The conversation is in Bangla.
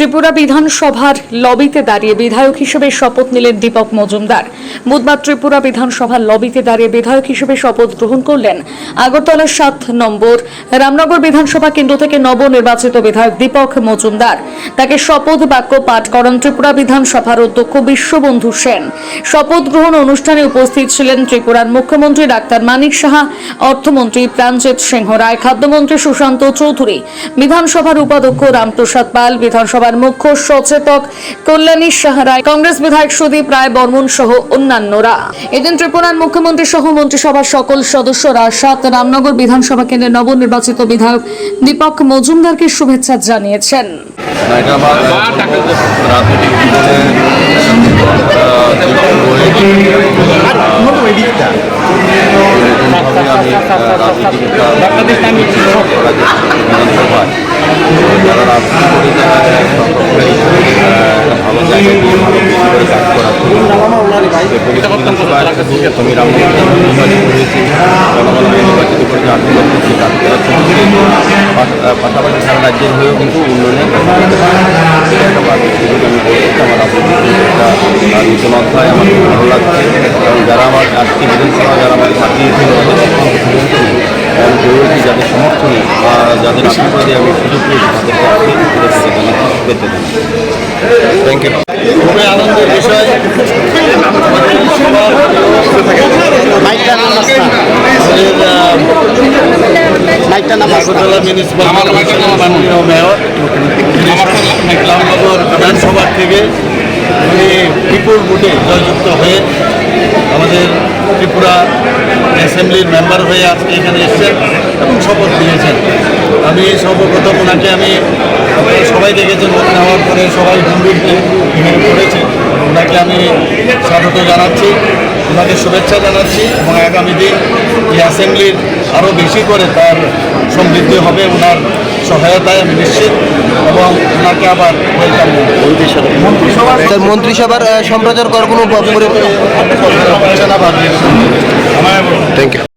ত্রিপুরা বিধানসভার লবিতে দাঁড়িয়ে বিধায়ক হিসেবে শপথ নিলেন দীপক মজুমদার। বুধবার ত্রিপুরা বিধানসভার লবিতে দাঁড়িয়ে বিধায়ক হিসেবে শপথ গ্রহণ করলেন আগরতলার সাত নম্বর। রামনগর বিধানসভা কেন্দ্র থেকে নবনির্বাচিত বিধায়ক দীপক মজুমদার। তাকে শপথ বাক্য পাঠ করান ত্রিপুরা বিধানসভার অধ্যক্ষ বিশ্ববন্ধু সেন। শপথ গ্রহণ অনুষ্ঠানে উপস্থিত ছিলেন ত্রিপুরার মুখ্যমন্ত্রী ডাক্তার মানিক সাহা, অর্থমন্ত্রী প্রাণজিৎ সিংহ রায়, খাদ্যমন্ত্রী সুশান্ত চৌধুরী, বিধানসভার উপাধ্যক্ষ রামপ্রসাদ পাল বিধানসভার মুখ্য সচেতক কল্যাণী সাহারায়, কংগ্রেস বিধায়ক সুদীপ রায়, বর্মন সহ অন্যান্যরা। এদিন ত্রিপুরার মুখ্যমন্ত্রী সহ মন্ত্রিসভার সকল সদস্যরা সাত রামনগর বিধানসভা কেন্দ্রের নবনির্বাচিত বিধায়ক দীপক মজুমদারকে শুভেচ্ছা জানিয়েছেন। এটা আমার রাজনৈতিক জীবনে আহ, যে শুরু হয়েছে, এরকমভাবে আমি আহ, রাজনীতিবিদ বিধানসভায় যারা রাজনীতি করে তারা সকলকেই একটা ভালো জায়গায় গিয়ে ভালো কিছু করে কাজ করা বিধানসভায় আমি রামনগর নির্বাচিত হয়েছি। জনগণ নির্বাচিত। পাশ- পাশাপাশি সারা রাজ্যের হয়েও কিন্তু উন্নয়নের আমার রাজনীতি একটা আমার খুব ভালো লাগছে। এবং যারা আমার আজকে বিধানসভা যারা আমাকে পাঠিয়েছিল এবং জরুরি যাদের সমর্থনে যাদের আশীর্বাদে আমি সুযোগ পেয়েছি, তাদেরকে আজকে জানাচ্ছি থ্যাংক ইউ খুবই আনন্দের বিষয়। বিধানসভা থেকে উনি বিপুল ভোটে জয়যুক্ত হয়ে আমাদের ত্রিপুরা অ্যাসেম্বলির মেম্বার হয়ে আজকে এখানে এসেছেন এবং শপথ নিয়েছেন আমি সর্বপ্রথম ওনাকে আমি সবাই দেখেছেন সবাই গম্ভীরকে এখানে পড়েছে ওনাকে আমি স্বাগত জানাচ্ছি ওনাকে শুভেচ্ছা জানাচ্ছি এবং আগামী দিন এই অ্যাসেম্বলির আরও বেশি করে তার সমৃদ্ধি হবে ওনার সহায়তায় আমি নিশ্চিত এবং ওনাকে আবার ওয়েলকাম মন্ত্রিসভা স্যার মন্ত্রিসভার সম্প্রচার করার কোনো থ্যাংক ইউ